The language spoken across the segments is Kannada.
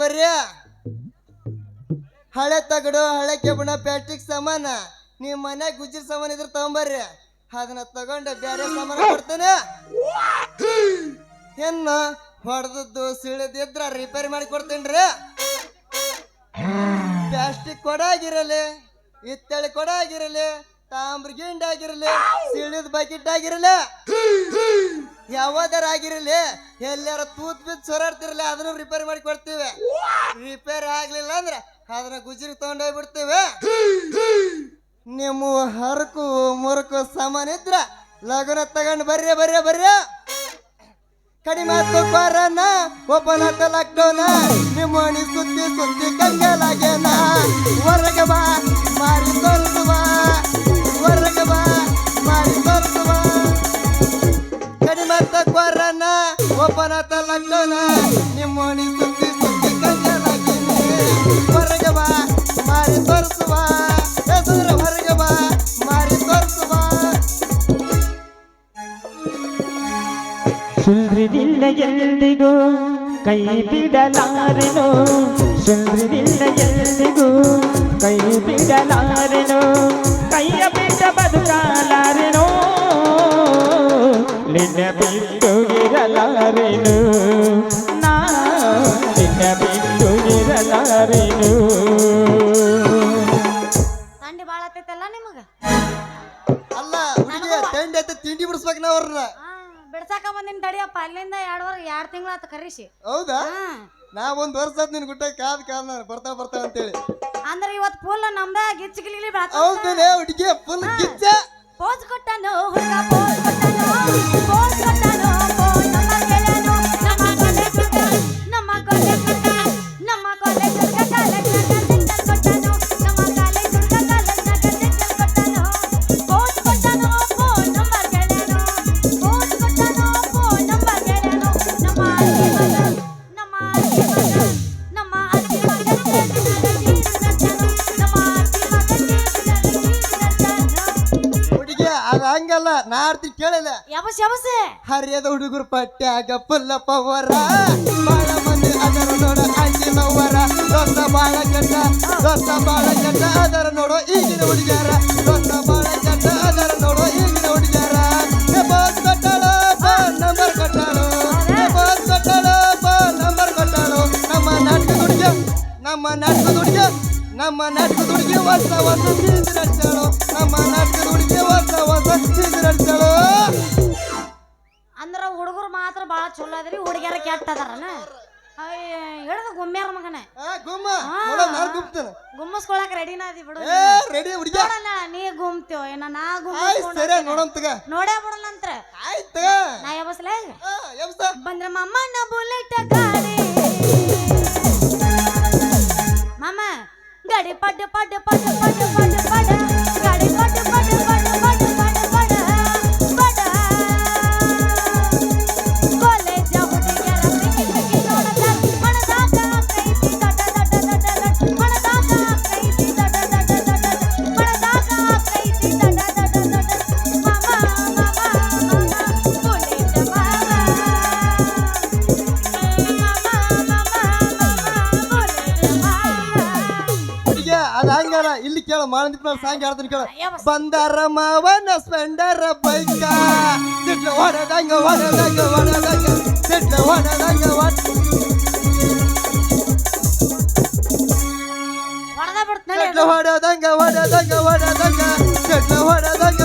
ಬರ್ರಿ. ಹಳೆ ತಗಡು, ಹಳೆ ಕೆಬ್ಬಣ ಪ್ಲಾಸ್ಟಿಕ್ ಸಾಮಾನ. ನಿಮ್ಮ ಮನ್ಯಾಗ ಗುಜ್ಜಿ ಸಾಮಾನ ಇದ್ರೆ ತಗೊಂಬರ್ರಿ. ಅದನ್ನ ತಗೊಂಡು ಬೇರೆ ಸಾಮಾನು ಕೊಡ್ತೇನೆ. ಹೆಣ್ಣು ಹೊಡೆದದ್ದು ಸಿಳಿದಿದ್ರ ರಿಪೇರಿ ಮಾಡಿ ಕೊಡ್ತೇನ್ರಿ. ಪ್ಲಾಸ್ಟಿಕ್ ಕೊಡಾಗಿರಲಿ ಇತ್ತಳಿ ಕೊಡ ಆಗಿರಲಿ ತಾಮ್ರ ಗಿಂಡ ಆಗಿರಲಿ ಸಿಳಿದ ಬಕೆಟ್ ಆಗಿರಲಿ. ಯಾವ್ದಾರ ಆಗಿರಲಿ ಎಲ್ಲಾರ ತೂತ್ ಬಿದ್ದು ಸೊರಾಡ್ತಿರ್ಲಿ ಅದನ್ನು ರಿಪೇರಿ ಮಾಡಿ ಕೊಡ್ತೀವಿ. ರಿಪೇರಿ ಆಗ್ಲಿಲ್ಲ ಅಂದ್ರೆ ಅದನ್ನ ಗುಜರಿ ತಗೊಂಡೋಗ್ಬಿಡ್ತೀವಿ. ನಿಮ್ಮ ಹರಕು ಮುರುಕು ಸಾಮಾನ್ ಇದ್ರ ಲಗುನ ತಗೊಂಡ್ ಬರ್ರಿ ಬರ್ರಿ ಬರ್ರಿ. ಕಡಿಮೆ ಆತು ಒಬ್ಬನ ಓಪನ್ ನಿಮ್ಮ ಮಣಿ ಸುತ್ತಿ ಸುತ್ತಿ ಕಂಗಲಾಗ್ಯನ ಹೊರಗೆ ಬಾ, ಮಾರಿ ತೋರಿಸುವ ಕೊರೋನಾ ಒಬ್ಬನ ತಲಕ್ಕನ ಲಾಕ್ಡೌನ ನಿಮ್ಮ ಮಣಿ ಸುತ್ತಿ ಸುತ್ತಿ ಕಂಗಲಾಗ್ಯಾನ ಹೊರಗೆ ಬಾ, ಮಾರಿ ತೋರಿಸುವ ಹೆಸರು ಹೊರಗೆ ಬಾ, ಮಾರಿ ತೋರಿಸುವ. ಸುಂದ್ರಿನಿಲ್ಲ ಎಂದಿಗೂ ಕೈ ಬಿಡಲಾರೆನು? ಸುಂದ್ರಿನಿಲ್ಲ ಎಂದಿಗೂ ಕೈ ಬಿಡಲಾರೆನು? ಕೈಯ ಬಿಟ್ಟ ಬದುಕಲಾರೆನು ಇರಲಾರೆನು ತಂಡಿ ಬಾಳ ಆತೈತಲ್ಲ ನಿಮಗ? ಅಲ್ಲ ಹುಡುಗಿ ತಿಂಡಿ ಐತೆ ತಿಂಡಿ ಬಿಡಿಸ್ಬೇಕು ನಾವು ಅವ್ರನ್ನ. ಬಿಡ್ಸಾಕ ಬಂದಿನ ತಡಿಯಪ್ಪ ಅಲ್ಲಿಂದ ಎರಡು ವರ್ ಎರಡು ತಿಂಗಳು ಆತ ಕರಿಸಿ ಹೌದಾ? ನಾ ಒಂದ್ ವರ್ಷ ಆತ್ ನಿನ್ ಗುಟ್ಟ ಕಾದ್ ಕಾದ್ ನಾನು ಬರ್ತಾ ಬರ್ತಾ ಅಂತೇಳಿ. ಅಂದ್ರೆ ಇವತ್ತು ಫುಲ್ ನಮ್ದ ಗಿಚ್ಚಿ ಗಿಲಿ ಹೌದಲೇ ಹುಡುಗಿ ಫುಲ್ ಗಿಚ್ಚ. ಪೋಸ್ ಕೊಟ್ಟನು ಹುಡುಗ ಪೋಸ್ ಕೊಟ್ಟನು ಪೋಸ್ ಕೊಟ್ಟನು. ಹಂಗಲ್ಲ ನಾ ಆಡ್ತೀನಿ ಕೇಳಿಲ್ಲ. ಯಾವಸ್ ಯಾವಸ್ ಹರಿಯದ ಹುಡುಗರು ಪಟ್ಟ್ಯಾಗ ಪುಲ್ಲ ಪವರ ಬಾಳ ಮಂದಿ ಅದರ ನೋಡ ಅಂಜಿನವರ ದೊಡ್ಡ ಬಾಳ ಗಂಡ ದೊಡ್ಡ ಬಾಳ ಕೆಟ್ಟ ಅದರ ನೋಡೋ ಈಗಿನ ಹುಡುಗ್ಯಾರ. ದೊಡ್ಡ ಬಾಳ ಗಂಡ ಅದರ ನೋಡೋ ಈಗಿನ ಹುಡುಗ್ಯಾರ. ಬಾಸ್ ಕೊಟ್ಟಾಳು ನಂಬರ್ ಕೊಟ್ಟಾಳು. ಬಾಸ್ ಕೊಟ್ಟಾಳು ನಂಬರ್ ಕೊಟ್ಟಾಳು. ನಮ್ಮ ನಾಟಕ ಹುಡುಗ ನಮ್ಮ ನಾಟಕ ಹುಡುಗ ನಮ್ಮ ನಾಟಕ ಹುಡುಗಿ ಸೀಸನ್ ನಡ್ಸಾಳು ನಮ್ಮ ನಾಟಕ ಅಂದ್ರ ಹುಡುಗರು ಮಾತ್ರ ಬಾಳ ಚಲೋ ಅದ್ರಿ ಹುಡುಗಿಯರ ಕೆಟ್ಟ ಅದಾರನ? ಹೇಳ್ದ ಗುಮ್ಮ್ಯಾರ ಮಗನ. ಆ, ಗುಮ್ಮ. ನೋಡ ನಾನ್ ಗುಮ್ತೇನೆ. ಗುಮ್ಮಸ್ಕೊಳಕ್ ರೆಡಿನ ಅದಿ ಬಿಡು ಏ ರೆಡಿ ಹುಡುಗಿ. ನೋಡಲ್ಲ ನೀ ಗುಮ್ತೇವ ಏನ ನಾ ಆಯ್ತು ಸರಿ ಗುಮ್ಮ ನೋಡಮ್ ತಗ. ನೋಡೇ ಬಿಡಲ್ಲಂತ್ರ ಆಯ್ತು ನಾ ಯಾವಸ್ಲೆ? ಎಬ್ಸ ಬಂದ್ರ ಮಮ್ಮಣ್ಣ ಬುಲೆಟ್ ಗಾಡಿ. ಹಂಗಲ್ಲ ಇಲ್ಲಿ ಕೇಳ ಮಾನದೀಪ್ ಸಾಂಗ್ ಹೇಳ್ತೀನಿ ಕೇಳ. ಬಂದಾರ ಮಾವನ ಸ್ಪೆಂಡರ ಬೈಕ. ಸಿಟ್ಲ ಹೊಡೆದಂಗ ಹೊಡೆದಂಗ ಹೊಡೆದಂಗ ಸಿಟ್ಲ ಹೊಡೆದಂಗ ಹೊಡೆದಂಗ ಹೊಡೆದಂಗ ಹೊಡೆದಂಗ ಸಿಟ್ಲ ಹೊಡೆದಂಗ ಹೊಡೆದಂಗ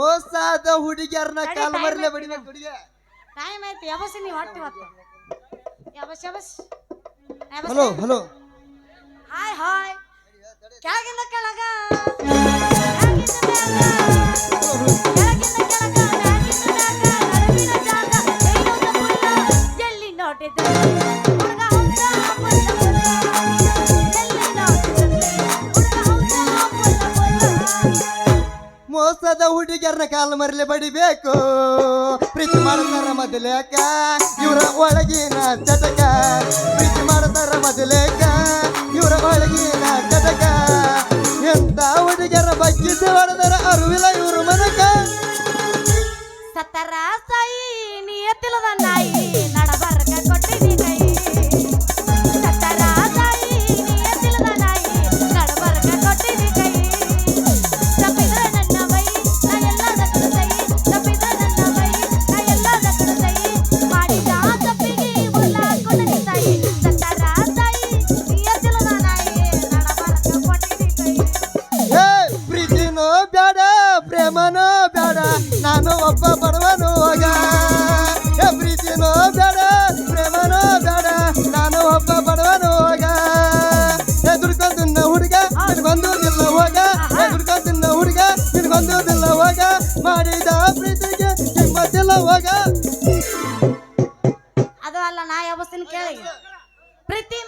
ಮೋಸ ಆದ ಹುಡುಗಿಯರನ್ನ ಕಾಲ್ ಮರ್ಲೆ ಬಡಿಬೇಕು ಹುಡುಗ ಟೈಮ್ ಆಯ್ತು ಯಾವಸ್ ನೀವು ಹೊಟ್ಟು ಇವತ್ತು ಯಾವಸ್ ಯಾವಸ್ ಹಲೋ ಹಲೋ. Hi hi. ಕೆಳಗಿಂದ ಕೆಳಗ. ಎಲ್ಲಿ ನೋಡಿದ್ರು? ಮೋಸದ ಹುಡುಗರನ್ನ ಕಾಲ ಮರಲಿ ಬಡಿಬೇಕು. ಪ್ರೀತಿ ಮಾಡ್ತಾರ ಮೊದಲೇಕ, ಇವರ ಒಳಗಿನ ಚಟಕ ಪ್ರೀತಿ ಮಾಡ್ತಾರ ಮೊದಲೇಕ, ಇವರ ಒಳಗಿನ ಚಟಕ ಎಂತ ಹುಡುಗರ ಬಗ್ಗಿಸಿ ಹೊಡೆದರ ಅರುವಿಲ್ಲ ಇವರು ಮನಕ. ಸತರ ನೀ ನಿಯತಿಲ್ಲದ ನಾಯಿ. ಮಾಡಿದ ಪ್ರೀತಿಗೆ ಕಿಮ್ಮತ್ತಿಲ್ಲ ಹೋಗ. ಅದು ಅಲ್ಲ ನಾ ಯಾವಸ್ತಿನ ಕೇಳಿ ಪ್ರೀತಿ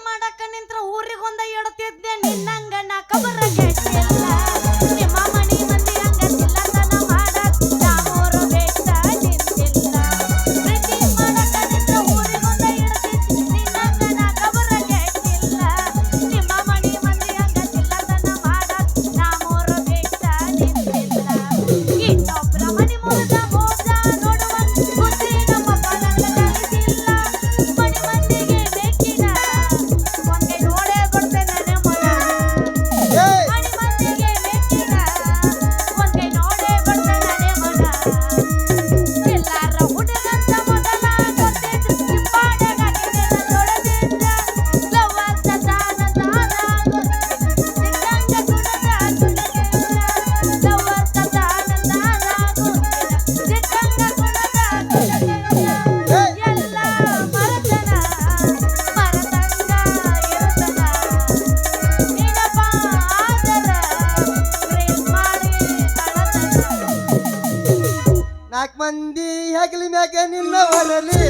ಮಂದಿ ಹೆಗಲಿ ಮ್ಯಾಗ ನಿನ್ನ ಹೊರಲಿ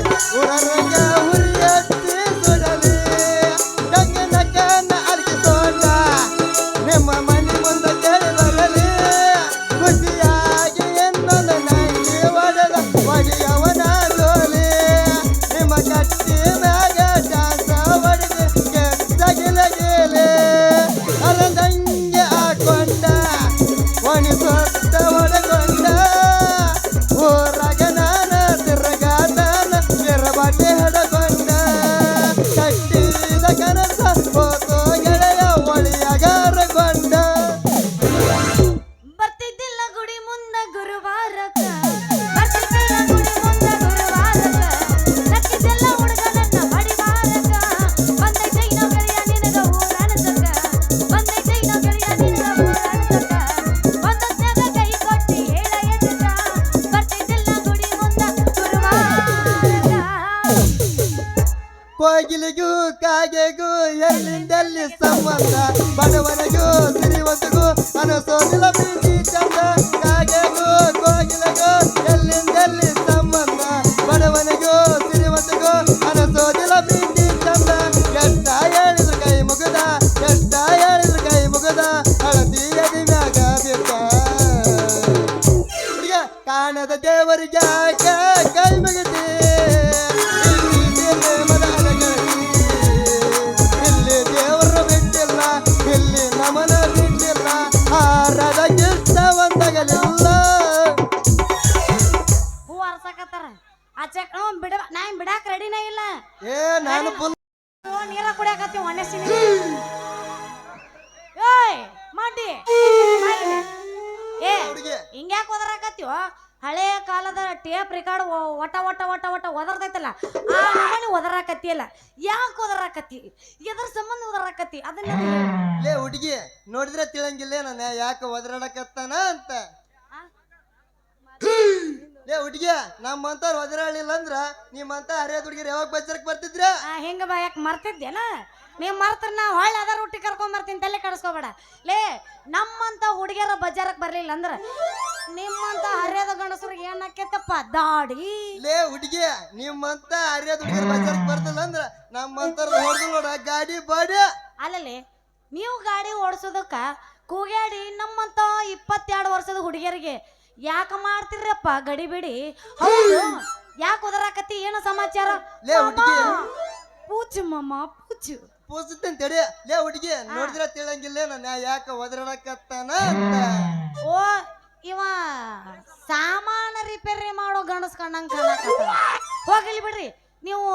ಹುರಿಯ ಬಾಗಿಲಿಗೂ ಕಾಗೆಗೂ ಎಲ್ಲಿಂದಲ್ಲಿ ಸಂಬಂಧ? ಬಡವನಿಗೂ ಸಿರಿವಂತಗೂ ಅನಸೋದಿಲ್ಲ ಪ್ರೀತಿ ಚಂದ ಯಾಕೆ ಒದರಾಕತ್ತಿ ಎದ್ರ ಸಂಬಂಧ ಒದರಾಕತ್ತಿ ಅದನ್ನ ಲೇ ಹುಡುಗಿ ನೋಡಿದ್ರೆ ತಿಳಂಗಿಲ್ಲ ನಾನು? ಯಾಕೆ ಒದರಾಡಕತ್ತಾನ ಅಂತ? ಲೇ ಹುಡುಗಿ ನಮ್ಮಂತವ್ರು ಒದರಾಳಿಲ್ಲ ಅಂದ್ರ ನಿಮ್ಮಂತ ಹರಿಯದ ಹುಡುಗಿರು ಯಾವಾಗ ಬಚ್ಚರಕ್ಕೆ ಬರ್ತಿದ್ರ? ಆ, ಹೆಂಗ ಬಾ ಯಾಕೆ ಮರ್ತಿದ್ದೇನ ನೀವು ಮರ್ತ್ರ ನಾ ಹೊಳ್ಳಿ ಅದ ರೊಟ್ಟಿ ಕರ್ಕೊಂಡ್ ಬರ್ತೀನಿ ತಲೆ ಕಡಿಸ್ಕೋಬೇಡ. ಲೇ ನಮ್ಮಂತ ಹುಡುಗಿಯರ ಬಜಾರಕ್ ಬರ್ಲಿಲ್ಲ ಅಂದ್ರ ನಿಮ್ಮಂತ ಹರಿಯದ ಗಂಡಸರಿಗೆ ಏನ್ ಆಕೇತಪ್ಪ ದಾಡಿ? ಲೇ ಹುಡುಗಿ ನಿಮ್ಮಂತ ಹರಿಯದ ಹುಡುಗಿಯರ ಬಜಾರಕ್ಕೆ ಬರ್ತಿಲ್ಲ ಅಂದ್ರ ನಮ್ಮಂತ ಹೊಡೆದು ನೋಡ ಗಾಡಿ ಬಾಡಿ. ಅಲ್ಲಲ್ಲಿ ನೀವು ಗಾಡಿ ಓಡಿಸೋದಕ್ಕ ಕೂಗ್ಯಾಡಿ ನಮ್ಮಂತ ಇಪ್ಪತ್ತೆರಡು ವರ್ಷದ ಹುಡುಗಿಯರಿಗೆ ಯಾಕೆ ಮಾಡ್ತಿರಪ್ಪ ಗಡಿ ಬಿಡಿ? ಹೌದು ಯಾಕೆ ಉದರಾಕತಿ ಏನು ಸಮಾಚಾರ? ಲೇ ಹುಡುಗಿ. ಪೂಚು ಮಮ್ಮ ಪೂಚು. ಪೂಸುತ್ತೇನ್ ತಡಿ ಲೇ ಹುಡುಗಿ ನೋಡಿದ್ರ ತಿಳಂಗಿಲ್ಲ ನಾನು ಯಾಕ ಒದರಾಡಕತ್ತಾನ ಅಂತ. ಓ ಇವ ಸಾಮಾನ ರಿಪೇರಿ ಮಾಡೋ ಗಂಡಸ್ ಕಂಡಂಗ್ ಕಾಣಕತ್ತಾನ. ಹೋಗ್ಲಿ ಬಿಡ್ರಿ ನೀವು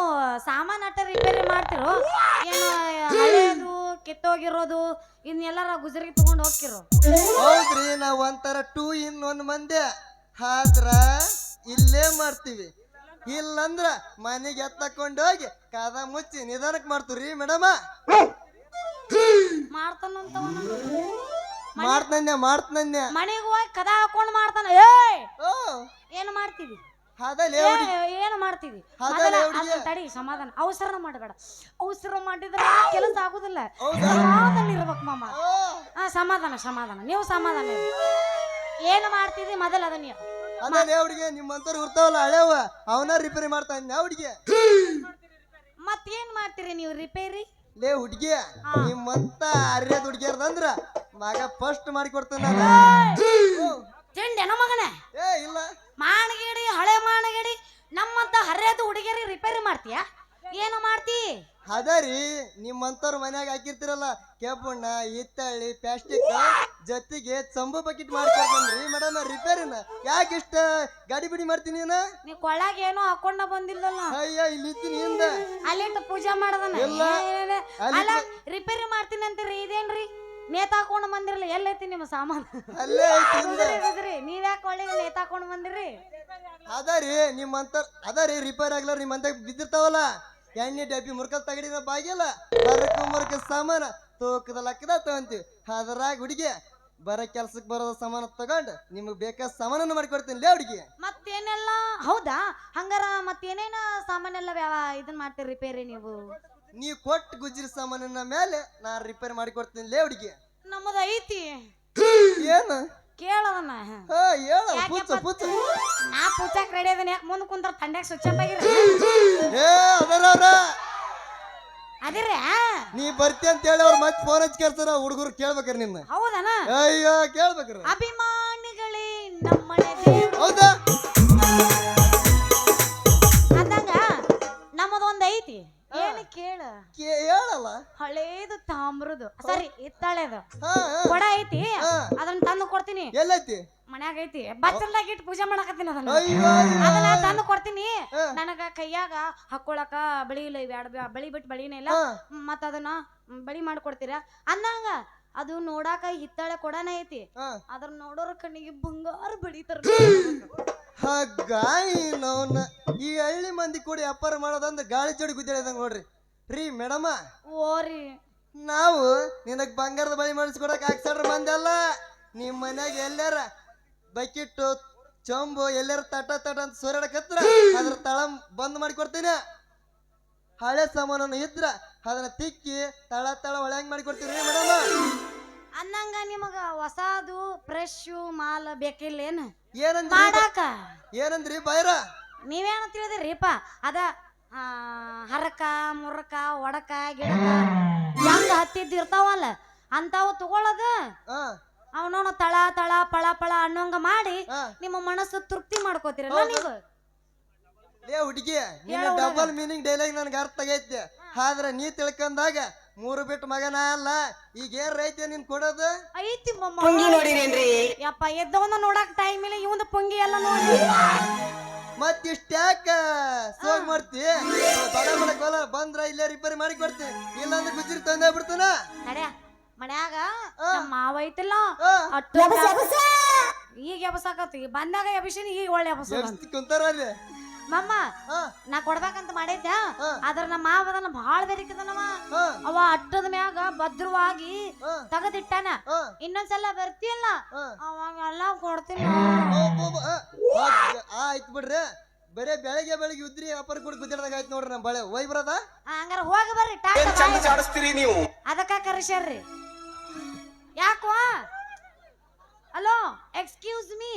ಸಾಮಾನ್ ಅಟ್ಟ ರಿಪೇರಿ ಮಾಡ್ತಿರೋ ಏನು ಹಳೇದು ಕಿತ್ತೋಗಿರೋದು ಇನ್ನೆಲ್ಲಾರ ಗುಜರಿಗೆ ತಗೊಂಡು ಹೋಗ್ತಿರೋ? ಹೌದ್ರಿ ನಾವ್ ಒಂಥರ ಟೂ ಇನ್ ಒನ್ ಮಂದಿ. ಆದ್ರ ಇಲ್ಲೇ ಮಾಡ್ತೀವಿ. ಇಲ್ಲಂದ್ರ ಮನೆಗೆ ಎತ್ತಕೊಂಡು ಹೋಗಿ ಕದ ಮುಚ್ಚಿ ನಿಧಾನಕ್ ಮಾಡ್ತೀವ್ರಿ ಮೇಡಮ? ಮಾಡ್ತಾನಂತ ಮಾಡ್ತನ್ಯ ಮಾಡ್ತನ್ಯ ಮನೆಗೆ ಹೋಗಿ ಕದ ಹಾಕೊಂಡು ಮಾಡ್ತಾನ. ಏಯ್! ಓ! ಏನು ಮಾಡ್ತೀವಿ? ಏನು ಮಾಡ್ತೀವಿ? ತಡಿ ಸಮಾಧಾನ. ಅವಸರ ಮಾಡಬೇಡ. ಅವಸರ ಮಾಡಿದ್ರೆ ಕೆಲಸ ಆಗುದಿಲ್ಲ? ಸಮಾಧಾನ ಇರ್ಬೇಕು ಮಾಮ. ಹಾ ಸಮಾಧಾನ ಸಮಾಧಾನ. ನೀವು ಸಮಾಧಾನ. ಏನು ಮಾಡ್ತಿದ್ದಿ ಮೊದಲ ಅದ ಅದಲ್ಲೇ ಹುಡುಗಿ ನಿಮ್ಮಂತವ್ರು ಇರ್ತಾವಲ್ಲ ಹಳೆವ ಅವನ ರಿಪೇರಿ ಮಾಡ್ತಾನೆ ಹುಡುಗಿ? ಮತ್ತೇನ್ ಮಾಡ್ತೀರಿ ನೀವು ರಿಪೇರಿ ಲೇ ಹುಡುಗಿ ನಿಮ್ಮಂತ ಅರ್ಯದ ಹುಡುಗಿಯರ್ದಂದ್ರ ಮಗ ಫಸ್ಟ್ ಮಾಡಿ ಕೊಡ್ತಾನ ಮಗನೇ? ಏ ಇಲ್ಲ. ಮಾಣಗಿಡಿ ಹಳೆ ಮಾಣಗಿಡಿ ನಮ್ಮಂತ ಹರಿಯದು ಹುಡುಗಿಯರಿಗೆ ರಿಪೇರಿ ಮಾಡ್ತೀಯಾ? ಏನು ಮಾಡ್ತಿ? ಅದರಿ ನಿಮ್ಮಂತವ್ರ ಮನ್ಯಾಗ ಹಾಕಿರ್ತಿರಲ್ಲ ಕೆಬ್ಬಣ್ಣ ಹಿತ್ತಳ್ಳಿ ಪ್ಲಾಸ್ಟಿಕ್ ಜೊತೆಗೆ ಚಂಬು ಬಕೆಟ್ ಮಾಡ್ಕೊಡ್ತೇನ್ರಿ ಮೇಡಮ್ ರಿಪೇರಿನ ಯಾಕೆ ಇಷ್ಟ? ಗಾಡಿ ಬಿಡಿ ಮಾಡ್ತೀನಿ ನೀನ? ನೀ ಕೊಳಗ ಏನೋ ಹಾಕೊಂಡ ಬಂದಿಲ್ಲಲ್ಲ. ಅಯ್ಯ ಇಲ್ಲಿ ಇದ್ದೀನಿ ಹಿಂದ ಅಲ್ಲಿಟ್ಟು ಪೂಜೆ ಮಾಡದನ. ಇಲ್ಲ. ಅಲ್ಲಿ ರಿಪೇರಿ ಮಾಡ್ತೀನಿ ಅಂತೀರಿ ಇದೇನ್ರಿ? ನೇತಾಕೊಂಡು ಬಂದಿರಲ್ಲ ಎಲ್ಲೈತಿ ನಿಮ್ಮ ಸಾಮಾನು. ಅಲ್ಲೇ ಐತಿ ಹಿಂದ ಗುದ್ರಿ ನೀವ್ಯಾಕೆ ಒಳ್ಳೆ ನೇತಾಕೊಂಡು ಬಂದಿರಿ? ಅದರಿ ನಿಮ್ಮಂತ ಅದರಿ ರಿಪೇರ್ ಆಗ್ಲಾರ ನಿಮ್ಮಂತ ಬಿದ್ದಿರ್ತಾವಲ್ಲ. ಎಣ್ಣೆ ಡಬ್ಬಿ ಮುರ್ಕಲ್ ತಗಡಿನ ಬಾಗಿಲ್ಲ ಮರಕ ಮುರ್ಕ ಸಾಮಾನ ತೂಕದ ಲಕ್ಕದ ತಗೊಂತೀವಿ. ಅದ್ರಾಗ ಹುಡುಗಿ ಬರ ಕೆಲ್ಸಕ್ಕೆ ಬರೋದ ಸಮಾನ ತಗೊಂಡು ನಿಮಗೆ ಬೇಕಾದ ಸಾಮಾನನ್ನು ಮಾಡಿಕೊಡ್ತೀನಿ ಲೇ ಹುಡುಗಿ. ಮತ್ತೇನೆಲ್ಲ? ಹೌದಾ? ಹಂಗಾರ ಮತ್ತೇನೇನ ಸಾಮಾನೆಲ್ಲ ವ್ಯಾವ ಇದನ್ ಮಾಡ್ತೀರಿ ರಿಪೇರಿ ನೀವು? ನೀ ಕೊಟ್ಟು ಗುಜ್ರಿ ಸಾಮಾನನ್ನ ಮೇಲೆ ನಾ ರಿಪೇರ್ ಮಾಡಿಕೊಡ್ತೀನಿ ಲೇ ಹುಡುಗಿ. ನಮ್ಮದು ಐತಿ. ಏನು? ಕೇಳದನ್ನ. ಹಾ ಹೇಳು ಪುಚ್ಚ ಪುಚ್ಚ ನಾ ಪೂಜಾಕ್ ರೆಡಿ ಅದನ್ನ ಯಾಕೆ ಮುಂದೆ ಕುಂದ್ರ ತಂಡ್ಯಾಗ ಸ್ವಿಚ್ ಆಫ್ ಆಗಿರ. ಏ ಅದರವ್ರ ಅದಿರ ನೀ ಬರ್ತಿ ಅಂತ ಹೇಳಿ ಅವ್ರು ಮತ್ತೆ ಫೋನ್ ಹಚ್ಚಿ ಕೇಳ್ತಾರ ಹುಡುಗರು ಕೇಳ್ಬೇಕ್ರಿ ನಿನ್ನ. ಹೌದನ? ಅಯ್ಯೋ ಕೇಳ್ಬೇಕ್ರಿ. ಅಭಿಮಾನಿಗಳೇ ನಮ್ಮನೆ ದೇವ್ರು ಹೌದಾ? ಕೇಳ. ಹೇಳಲ್ಲ. ಹಳೇದು ತಾಮ್ರದು. ಸರಿ ಇತ್ತಾಳೆದು ಹಾ ಹಾ. ಕೊಡ ಐತಿ? ಹಾ. ಅದನ್ನ ತಂದು ಕೊಡ್ತೀನಿ. ಎಲ್ಲೈತಿ? ಮನ್ಯಾಗ ಐತಿ. ಬಚ್ಚಲ್ದಾಗ ಇಟ್ಟು ಪೂಜೆ ಮಾಡಕತ್ತೀನಿ ಅದನ್ನ. ಅಯ್ಯೋ ಅದನ್ನ ತಂದು ಕೊಡ್ತೀನಿ. ಹಾ. ನನಗ ಕೈಯಾಗ ಹಾಕೊಳಕ ಬಳಿ ಇಲ್ಲ ಇವ್ ಬಳಿ ಬಿಟ್ಟು ಬಳಿನೇ ಇಲ್ಲ. ಹಾ. ಮತ್ತ ಅದನ್ನ ಬಳಿ ಮಾಡ್ಕೊಡ್ತೀರ? ಅಂದಂಗ ಅದು ನೋಡಾಕ ಹಿತ್ತಾಳೆ ಕೊಡನ ಐತಿ. ಹಾ. ಅದ್ರ ನೋಡೋರ ಕಣ್ಣಿಗೆ ಬಂಗಾರ ಬಳಿತಾರ. ಹಗ್ಗಾಯಿ ನೋನ್ ಈ ಹಳ್ಳಿ ಮಂದಿ ಕೂಡಿ ವ್ಯಾಪಾರ ಮಾಡೋದಂದ್ರೆ ಗಾಳಿ ಜೋಡಿ ಗುದ್ದಾಡಿದಂಗ ನೋಡ್ರಿ. ರೀ ಮೇಡಮ. ಓರಿ ನಾವು ನಿನಗ್ ಬಂಗಾರದ ಬಳಿ ಮಾಡಿಸ್ಕೊಡಕ್ ಹಾಕ್ಸಾಡ್ರ ಬಂದಲ್ಲ ನಿಮ್ ಮನ್ಯಾಗ ಎಲ್ಲಾರ ಬಕಿಟ್ಟು ಚೊಂಬು ಎಲ್ಲಾರ ತಟ ತಟ ಅಂತ ಸೋರಾಡಕತ್ರ ಅದ್ರ ತಳ ಬಂದ್ ಮಾಡಿ ಕೊಡ್ತೀನಿ ಹಳೆ ಸಾಮಾನನ್ನು ಇದ್ರ ಅದನ್ನ ತಿಕ್ಕಿ ತಳ ತಳ ಒಳಗ್ ಮಾಡಿ ಮೇಡಮ್ ಮೇಡಮ. ಅನ್ನಂಗ ನಿಮಗ ಹೊಸಾದು ಫ್ರೆಶ್ ಮಾಲ್ ಬೇಕಿಲ್ಲೇನು? ಏನಂದ್ರಿ? ಮಾಡಾಕ. ಏನಂದ್ರಿ ಬೈರ? ನೀವೇನು ತಿಳಿದಿರಿಪ್ಪ ಅದ ಹರಕ ಮುರಕ ಒಡಕ ಗಿಡಕ ಹೆಂಗ ಹತ್ತಿದ್ದು ಇರ್ತಾವಲ್ಲ ಅಂತಾವ ತಗೊಳ್ಳೋದ. ಹಾ. ಅವನವನ ತಳ ತಳ ಪಳ ಪಳ ಅನ್ನೋಂಗ ಮಾಡಿ ನಿಮ್ಮ ಮನಸ್ಸು ತೃಪ್ತಿ ಮಾಡ್ಕೋತೀರಲ್ಲ ನೀವು? ಲೇ ಹುಡುಗಿ ನಿನ್ನ. ಡಬಲ್ ಮೀನಿಂಗ್ ಡೈಲಾಗ್ ನನಗೆ ಅರ್ಥ ಆಗೈತೆ. ಆದ್ರೆ ನೀ ತಿಳ್ಕೊಂಡಾಗ ಮೂರು ಬಿಟ್ಟು ಮಗನ ಅಲ್ಲ ಈಗ ಏನ್ ರೈತೆ ನಿನ್ ಕೊಡೋದು? ಐತಿ ಮಮ್ಮ. ಯಪ್ಪ ಎದ್ದವನ್ನ ನೋಡಕ್ ಟೈಮ್ ಇಲ್ಲ ಇವಂದ ಪುಂಗಿ ಎಲ್ಲ ನೋಡಿ. ಮತ್ ಇಷ್ಟ ಯಾಕ ಸೋಗ್ ಮಾಡ್ತಿ? ಬಡ ಬಡ ಕೋಲ ಬಂದ್ರ ಇಲ್ಲೇ ರಿಪೇರಿ ಮಾಡಿ ಕೊಡ್ತಿ ಇಲ್ಲಾಂದ್ರೆ ಗುಜ್ರಿ ತಂದೆ ಬಿಡ್ತಾನ ನಡ್ಯ ಮನ್ಯಾಗ ನಮ್ಮ ಮಾವ ಐತಿಲ್ಲ ಅಟ್ಟು ಈಗ ಎಬಸಾಕತ್ತಿ. ಬಂದಾಗ ಎಬಿಸಿನಿ ಈಗ ಒಳ್ಳೆ ಎಬಸ ಕುಂತಾರ ಅಲ್ಲಿ. ಮಮ್ಮ ಹಾ. ನಾ ಕೊಡ್ಬೇಕಂತ ಮಾಡಿದ್ದೆ ಹಾ. ಆದ್ರ ನಮ್ಮ ಮಾವದನ ಭಾಳ ಬೆರಿಕದನವ ಹಾ. ಅವ ಅಟ್ಟದ ಮ್ಯಾಗ ಭದ್ರವಾಗಿ ಹಾ. ತಗದಿಟ್ಟಾನ. ಹಾ. ಇನ್ನೊಂದ್ಸಲ ಬರ್ತಿಯಲ್ಲ? ಹಾ. ಅವಾಗೆಲ್ಲ ಕೊಡ್ತೀನಿ. ಆಯ್ತು ಬಿಡ್ರಿ. ಬರೇ ಬೆಳಗ್ಗೆ ಬೆಳಗ್ಗೆ ಉದ್ರಿ ಅಪ್ಪರ್ ಕೂಡ ಗುದ್ದಾಡ್ದಾಗ ಆಯ್ತು ನೋಡ್ರಿ ನಮ್ಮ ಬಳೆ. ಒಯ್ ಬರದ. ಹಂಗಾರ ಹೋಗಿ ಬರ್ರಿ ಚಾಡಿಸ್ತೀರಿ ನೀವು? ಅದಕ್ಕ ಕರೆಸ್ಯಾರ್ರಿ. ಯಾಕೋ? ಹಲೋ ಎಕ್ಸ್ಕ್ಯೂಸ್ ಮೀ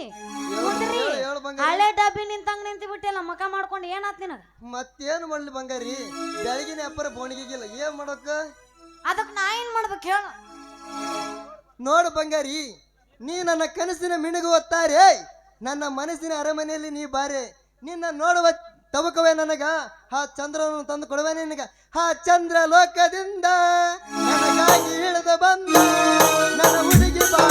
ಹೇಳು ಬಂಗಾರಿ. ಹಳೆ ಡಬ್ಬಿ ನಿಂತಂಗ್ ನಿಂತು ಬಿಟ್ಟಿಲ್ಲ ಮಕ ಮಾಡ್ಕೊಂಡು ಏನಾತ್ ನಿನಗ? ಮತ್ತೇನು ಮಾಡ್ಲಿ ಬಂಗಾರಿ? ಬೆಳಗಿನ ಅಪ್ಪರ ಬೋಣಿಗೆಗಿಲ್ಲ ಏನ್ ಮಾಡೋಕ? ಅದಕ್ ನಾ ಏನ್ ಮಾಡ್ಬೇಕು ಹೇಳ. ನೋಡು ಬಂಗಾರಿ ನೀ ನನ್ನ ಕನಸಿನ ಮಿಣುಗು ಒತ್ತಾರೆ ನನ್ನ ಮನಸ್ಸಿನ ಅರಮನೆಯಲ್ಲಿ ನೀ ಬಾರೆ. ನಿನ್ನ ನೋಡುವ ತಬಕವೇ ನನಗ ಹಾ ಚಂದ್ರನು ತಂದು ಕೊಡುವೆ ನಿನಗ. ಹಾ ಚಂದ್ರ ಲೋಕದಿಂದ ನನಗಾಗಿ ಇಳಿದು ಬಂದ. ನನ್ನ ಹುಡುಗಿ ಬಾಳ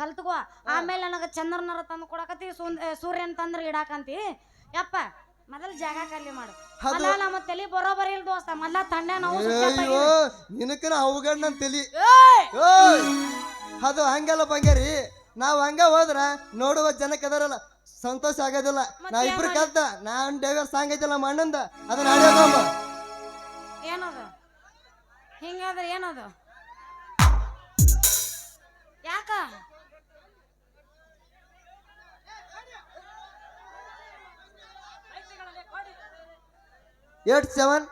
ಕಲ್ತ್ಕೋ. ಆಮೇಲೆ ನನಗೆ ಚಂದ್ರನರ ತಂದು ಕೊಡಕತ್ತಿ ಸೂರ್ಯನ ತಂದ್ರೆ ಇಡಾಕಂತಿ. ಯಪ್ಪ ಮೊದಲ ಜಾಗ ಖಾಲಿ ಮಾಡು. ಅಲ್ಲ ನಮ್ಮ ತಲೆ ಬರೋಬರಿ ಇಲ್ಲ ದೋಸ್ತ ಮೊದಲ ತಂಡ ನಾವು ಅಯ್ಯೋ ನಿನಕನ ಅವಗಣ್ಣ ನನ್ ತಲಿ. ಅದು ಹಂಗಲ್ಲ ಬಂಗೇರಿ ನಾವು ಹಂಗ ಹೋದ್ರ ನೋಡುವ ಜನಕ್ಕೆ ಅದರಲ್ಲ ಸಂತೋಷ ಆಗೋದಿಲ್ಲ. ನಾ ಇಬ್ರು ಕಲ್ತ ನಾನ್ ಡೈವರ್ ಸಾಂಗ್ ಐತಲ್ಲ ನಮ್ಮ ಅಣ್ಣಂದ ಅದನ್ನ ಏನದು? ಹಿಂಗಾದ್ರೆ ಏನದು? ಯಾಕ? Eight seven